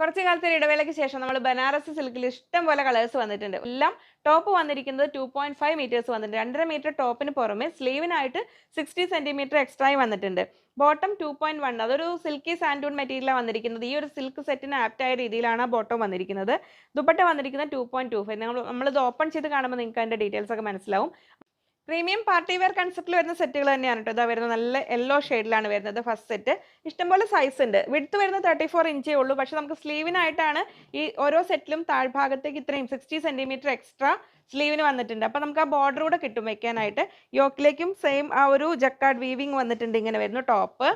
കുറച്ച് കാലത്തെ ഒരു ഇടവേളയ്ക്ക് ശേഷം നമ്മൾ ബനാറസ് സിൽക്കിൽ ഇഷ്ടം പോലെ കളേഴ്സ് വന്നിട്ടുണ്ട്. എല്ലാം ടോപ്പ് വന്നിരിക്കുന്നത് ടു പോയിന്റ് ഫൈവ് മീറ്റേഴ്സ് വന്നിട്ടുണ്ട്. രണ്ടര മീറ്റർ ടോപ്പിന് പുറമെ സ്ലീവിനായിട്ട് സിക്സ്റ്റി സെന്റിമീറ്റർ എക്സ്ട്രായി വന്നിട്ടുണ്ട്. ബോട്ടം ടു പോയിന്റ് വൺ അതൊരു സിൽക്കി സാൻഡൂൺ മെറ്റീരിയലാണ് വന്നിരിക്കുന്നത്. ഈ ഒരു സിൽക്ക് സെറ്റിന് ആപ്റ്റായ രീതിയിലാണ് ബോട്ടം വന്നിരിക്കുന്നത്. ദുപ്പട്ട വന്നിരിക്കുന്നത് ടു പോയിന്റ് ടു ഫൈവ് നമ്മൾ നമ്മളിത് ഓപ്പൺ ചെയ്ത് കാണുമ്പോൾ നിങ്ങൾക്ക് അതിന്റെ ഡീറ്റെയിൽസ് ഒക്കെ മനസ്സിലാവും. പ്രീമിയം പാർട്ടി വെയർ കൺസെപ്റ്റിൽ വരുന്ന സെറ്റുകൾ തന്നെയാണ് കേട്ടോ ഇതാ വരുന്നത് നല്ല യെല്ലോ ഷെയ്ഡിലാണ് വരുന്നത് ഫസ്റ്റ് സെറ്റ് ഇഷ്ടംപോലെ സൈസ് ഉണ്ട്. വിടുത്ത് വരുന്നത് തേർട്ടി ഫോർ ഇഞ്ചേ ഉള്ളൂ. പക്ഷെ നമുക്ക് സ്ലീവിനായിട്ടാണ് ഈ ഓരോ സെറ്റിലും താഴ്ഭാഗത്തേക്ക് ഇത്രയും സിക്സ്റ്റി സെന്റിമീറ്റർ എക്സ്ട്രാ സ്ലീവിന് വന്നിട്ടുണ്ട്. അപ്പോൾ നമുക്ക് ആ ബോർഡർ കൂടെ കിട്ടും വെക്കാനായിട്ട്. യോക്കിലേക്കും സെയിം ആ ഒരു ജക്കാർഡ് വീവിങ് വന്നിട്ടുണ്ട് ഇങ്ങനെ വരുന്നു ടോപ്പ്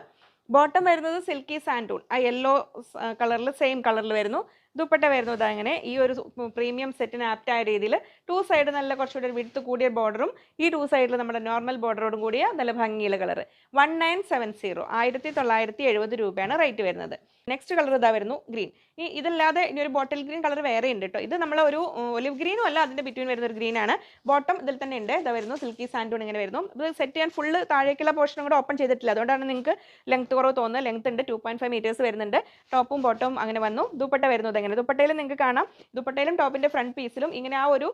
ബോട്ടം വരുന്നത് സിൽക്കി സാൻഡൂൺ ആ യെല്ലോ കളറിൽ സെയിം കളറിൽ വരുന്നു. ദുപ്പട്ട വരുന്നത് ഇങ്ങനെ. ഈ ഒരു പ്രീമിയം സെറ്റിന് ആപ്റ്റായ രീതിയിൽ ടു സൈഡ് നല്ല കുറച്ചുകൂടി വിടുത്ത് കൂടിയ ബോർഡറും ഈ ടു സൈഡിൽ നമ്മുടെ നോർമൽ ബോർഡറോടും കൂടിയ നല്ല ഭംഗിയുള്ള colour one nine seven zero ആയിരത്തി തൊള്ളായിരത്തി എഴുപത് രൂപയാണ് റേറ്റ് വരുന്നത്. നെക്സ്റ്റ് കളർ ഇതാ വരുന്നു ഗ്രീൻ ഈ ഇതല്ലാതെ ഇനി ഒരു ബോട്ടിൽ ഗ്രീൻ കളർ വേറെ ഉണ്ട് കേട്ടോ ഇത് നമ്മൾ ഒരു ഒലിവ് ഗ്രീനും അല്ല അതിന്റെ ബിറ്റ്വീൻ വരുന്ന ഒരു ഗ്രീൻ ആണ്. ബോട്ടം ഇതിൽ തന്നെ ഉണ്ട്. ഇതാ വരുന്നു സിൽക്കി സാൻഡൂൺ ഇങ്ങനെ വരുന്നു. ഇത് സെറ്റ് ചെയ്യാൻ ഫുള്ള് താഴേക്കുള്ള പോർഷനും കൂടെ ഓപ്പൺ ചെയ്തിട്ടില്ല. അതുകൊണ്ടാണ് നിങ്ങൾക്ക് ലെങ്ത് കുറവ് തോന്നുന്നത്. ലെങ്ത് ഉണ്ട്. ടു പോയിന്റ് ഫൈവ് മീറ്റേഴ്സ് വരുന്നുണ്ട്. ടോപ്പും ബോട്ടവും അങ്ങനെ വന്നു. ദുപ്പട്ട വരുന്നത് എങ്ങനെ ദുപ്പട്ടയിൽ നിങ്ങൾക്ക് കാണാം. ദുപ്പട്ടയിലും ടോപ്പിന്റെ ഫ്രണ്ട് പീസിലും ഇങ്ങനെ ആ ഒരു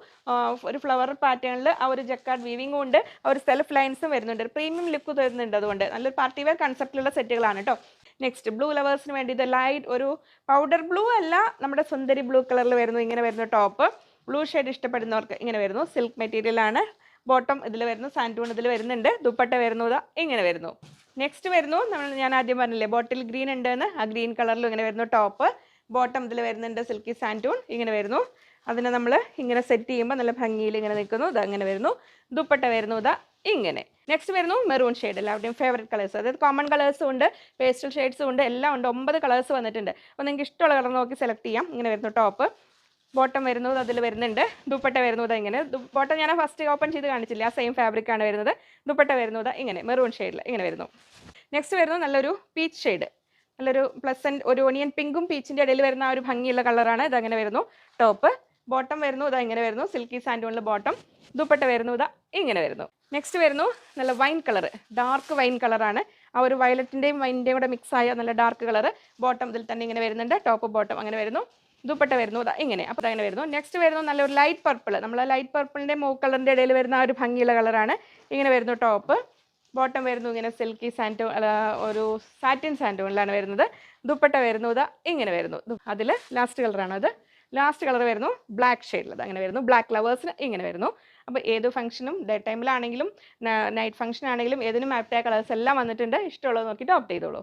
ഒരു ഫ്ലവർ പാറ്റേണിൽ ആ ഒരു ജക്കാർഡ് വീവിങ്ങും ഉണ്ട്. ആ ഒരു സെൽഫ് ലൈൻസും വരുന്നുണ്ട്. പ്രീമിയം ലുക്ക് തരുന്നുണ്ട് അതുകൊണ്ട്. നല്ലൊരു പാർട്ടി വെയർ കൺസെപ്റ്റിലുള്ള സെറ്റുകളാണ് കേട്ടോ നെക്സ്റ്റ് ബ്ലൂ ലവേഴ്സിന് വേണ്ടി ഇത് ലൈറ്റ് ഒരു പൗഡർ ബ്ലൂ അല്ല നമ്മുടെ സുന്ദരി ബ്ലൂ കളറിൽ വരുന്നു ഇങ്ങനെ വരുന്ന ടോപ്പ് ബ്ലൂ ഷെയ്ഡ് ഇഷ്ടപ്പെടുന്നവർക്ക് ഇങ്ങനെ വരുന്നു. സിൽക്ക് മെറ്റീരിയൽ ആണ്. ബോട്ടം ഇതിൽ വരുന്നു സാൻഡൂൺ ഇതിൽ വരുന്നുണ്ട്. ദുപ്പട്ട വരുന്നു ഇതാ ഇങ്ങനെ വരുന്നു. നെക്സ്റ്റ് വരുന്നു നമ്മൾ ഞാൻ ആദ്യം പറഞ്ഞില്ലേ ബോട്ടിൽ ഗ്രീൻ ഉണ്ട് ആ ഗ്രീൻ കളറിൽ ഇങ്ങനെ വരുന്നു ടോപ്പ് ബോട്ടം ഇതിൽ വരുന്നുണ്ട് സിൽക്കി സാന്റൂൺ ഇങ്ങനെ വരുന്നു. അതിനെ നമ്മൾ ഇങ്ങനെ സെറ്റ് ചെയ്യുമ്പോൾ നല്ല ഭംഗിയിൽ ഇങ്ങനെ നിൽക്കുന്നു. ഇത് അങ്ങനെ വരുന്നു. ദുപ്പട്ട വരുന്നു. ഇതാ ഇങ്ങനെ. നെക്സ്റ്റ് വരുന്നു മെറൂൺ ഷെയ്ഡ് എല്ലാവരുടെയും ഫേവറേറ്റ് കളേഴ്സ് അതായത് കോമൺ കളേഴ്സും ഉണ്ട്. പേസ്റ്റൽ ഷെയ്ഡ്സും ഉണ്ട്. എല്ലാം ഉണ്ട്. ഒമ്പത് കളേഴ്സ് വന്നിട്ടുണ്ട്. അപ്പോൾ നിങ്ങൾക്ക് ഇഷ്ടമുള്ള കളർ നോക്കി സെലക്ട് ചെയ്യാം. ഇങ്ങനെ വരുന്നു ടോപ്പ് ബോട്ടം വരുന്നത് അതിൽ വരുന്നുണ്ട്. ദുപ്പട്ട വരുന്നത് ഇങ്ങനെ. ബോട്ടം ഞാൻ ഫസ്റ്റ് ഓപ്പൺ ചെയ്ത് കാണിച്ചില്ല? ആ സെയിം ഫാബ്രിക് ആണ് വരുന്നത്. ദുപ്പട്ട വരുന്നത് ഇങ്ങനെ. മെറൂൺ ഷെയ്ഡിൽ ഇങ്ങനെ വരുന്നു. നെക്സ്റ്റ് വരുന്നത് നല്ലൊരു പീച്ച് ഷെയ്ഡ് നല്ലൊരു പ്ലസന്റ് ഒരു ഒണിയൻ പിങ്കും പീച്ചിന്റെ ഇടയിൽ വരുന്ന ആ ഒരു ഭംഗിയുള്ള കളറാണ് ഇതങ്ങനെ വരുന്നു. ടോപ്പ് ബോട്ടം വരുന്നു. ഇതാ ഇങ്ങനെ വരുന്നു. സിൽക്കി സാൻഡോണിൽ ബോട്ടം ദുപ്പട്ട വരുന്നു. ഇതാ ഇങ്ങനെ വരുന്നു. നെക്സ്റ്റ് വരുന്നു. നല്ല വൈൻ കളർ ഡാർക്ക് വൈൻ കളറാണ് ആ ഒരു വയലറ്റിന്റെയും വൈനിന്റെയും കൂടെ മിക്സ് ആയ നല്ല ഡാർക്ക് കളർ ബോട്ടം ഇതിൽ തന്നെ ഇങ്ങനെ വരുന്നുണ്ട്. ടോപ്പ് ബോട്ടം അങ്ങനെ വരുന്നു. ദുപ്പട്ട വരുന്നു. ഇതാ ഇങ്ങനെ. അപ്പോൾ അങ്ങനെ വരുന്നു. നെക്സ്റ്റ് വരുന്നു. നല്ലൊരു ലൈറ്റ് പർപ്പിൾ നമ്മൾ ലൈറ്റ് പർപ്പിളിന്റെ മൂ കളറിന്റെ ഇടയിൽ വരുന്ന ആ ഒരു ഭംഗിയുള്ള കളറാണ് ഇങ്ങനെ വരുന്നു. ടോപ്പ് ബോട്ടം വരുന്നു ഇങ്ങനെ സിൽക്കി അല്ല ഒരു സാറ്റിൻ സാൻഡോണിലാണ് വരുന്നത്. ദുപ്പട്ട വരുന്നു ഇതാ ഇങ്ങനെ വരുന്നു. അതിൽ ലാസ്റ്റ് കളറാണ് അത്? ലാസ്റ്റ് കളർ വരുന്നു ബ്ലാക്ക് ഷെയ്ഡിലത് അങ്ങനെ വരുന്നു. ബ്ലാക്ക് ലവേഴ്സിന് ഇങ്ങനെ വരുന്നു. അപ്പോൾ ഏത് ഫംഗ്ഷനും ഡേ ടൈമിലാണെങ്കിലും നൈറ്റ് ഫംഗ്ഷൻ ആണെങ്കിലും ഏതിനും ആപ്റ്റായ കളേഴ്സ് എല്ലാം വന്നിട്ടുണ്ട്. ഇഷ്ടമുള്ളത് നോക്കിയിട്ട് ഓപ്റ്റ് ചെയ്തോളൂ.